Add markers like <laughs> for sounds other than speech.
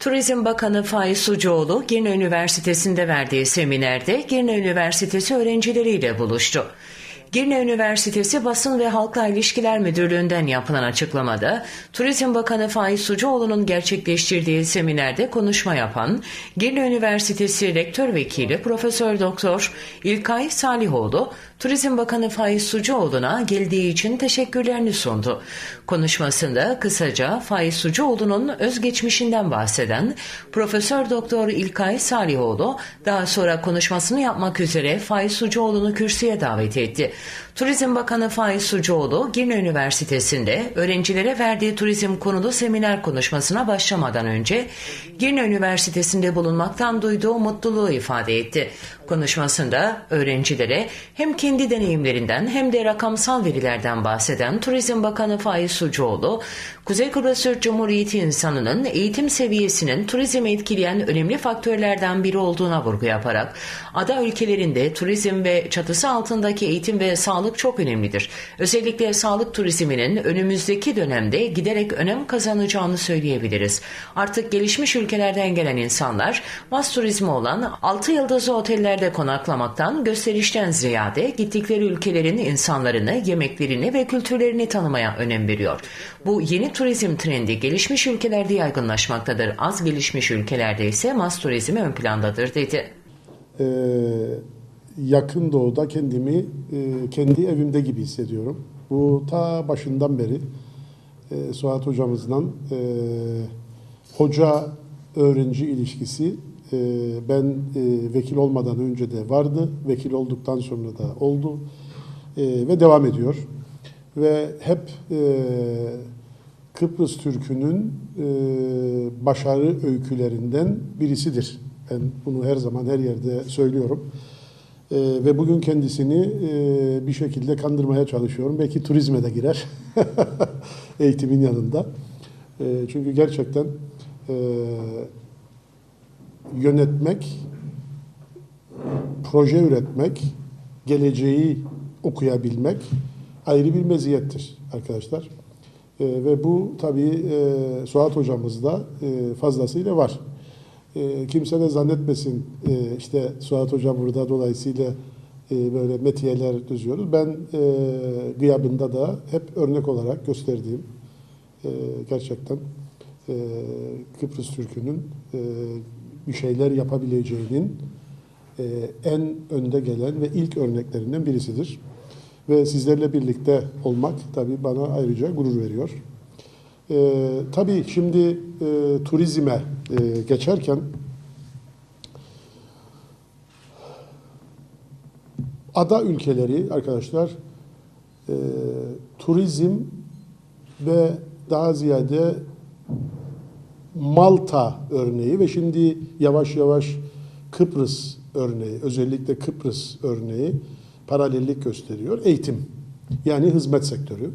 Turizm Bakanı Faiz Sucuoğlu Girne Üniversitesi'nde verdiği seminerde Girne Üniversitesi öğrencileriyle buluştu. Girne Üniversitesi Basın ve Halkla İlişkiler Müdürlüğü'nden yapılan açıklamada Turizm Bakanı Faiz Sucuoğlu'nun gerçekleştirdiği seminerde konuşma yapan Girne Üniversitesi Rektör Vekili Profesör Doktor İlkay Salihoğlu Turizm Bakanı Faiz Sucuoğlu'na geldiği için teşekkürlerini sundu. Konuşmasında kısaca Faiz Sucuoğlu'nun özgeçmişinden bahseden Profesör Doktor İlkay Salihoğlu daha sonra konuşmasını yapmak üzere Faiz Sucuoğlu'nu kürsüye davet etti. Turizm Bakanı Faiz Sucuoğlu Girne Üniversitesi'nde öğrencilere verdiği turizm konulu seminer konuşmasına başlamadan önce Girne Üniversitesi'nde bulunmaktan duyduğu mutluluğu ifade etti. Konuşmasında öğrencilere hem kendi deneyimlerinden hem de rakamsal verilerden bahseden Turizm Bakanı Faiz Sucuoğlu, Kuzey Kıbrıs Türk Cumhuriyeti insanının eğitim seviyesinin turizmi etkileyen önemli faktörlerden biri olduğuna vurgu yaparak, ada ülkelerinde turizm ve çatısı altındaki eğitim ve sağlık çok önemlidir. Özellikle sağlık turizminin önümüzdeki dönemde giderek önem kazanacağını söyleyebiliriz. Artık gelişmiş ülkelerden gelen insanlar, mas turizmi olan 6 yıldızlı otellerde konaklamaktan, gösterişten ziyade gittikleri ülkelerin insanlarını, yemeklerini ve kültürlerini tanımaya önem veriyor. Bu yeni turizm trendi gelişmiş ülkelerde yaygınlaşmaktadır. Az gelişmiş ülkelerde ise mas turizmi ön plandadır dedi. Ee, yakın doğuda kendimi e, kendi evimde gibi hissediyorum. Bu ta başından beri e, Suat hocamızdan e, hoca öğrenci ilişkisi e, ben vekil olmadan önce de vardı, vekil olduktan sonra da oldu ve devam ediyor. Ve hep Kıbrıs Türk'ünün başarı öykülerinden birisidir. Ben bunu her zaman her yerde söylüyorum. E, ve bugün kendisini e, bir şekilde kandırmaya çalışıyorum. Belki turizme de girer <laughs> eğitimin yanında. E, çünkü gerçekten e, yönetmek, proje üretmek, geleceği okuyabilmek ayrı bir meziyettir arkadaşlar. E, ve bu tabii e, Suat hocamızda e, fazlasıyla var. E, kimse de zannetmesin e, işte Suat Hoca burada dolayısıyla e, böyle metiyeler düzüyoruz. Ben e, gıyabında da hep örnek olarak gösterdiğim e, gerçekten Kıbrıs Türk'ünün bir şeyler yapabileceğinin en önde gelen ve ilk örneklerinden birisidir. Ve sizlerle birlikte olmak tabii bana ayrıca gurur veriyor. E, tabii şimdi e, turizme e, geçerken ada ülkeleri arkadaşlar e, turizm ve daha ziyade Malta örneği ve şimdi yavaş yavaş Kıbrıs örneği, özellikle Kıbrıs örneği paralellik gösteriyor. Eğitim yani hizmet sektörü.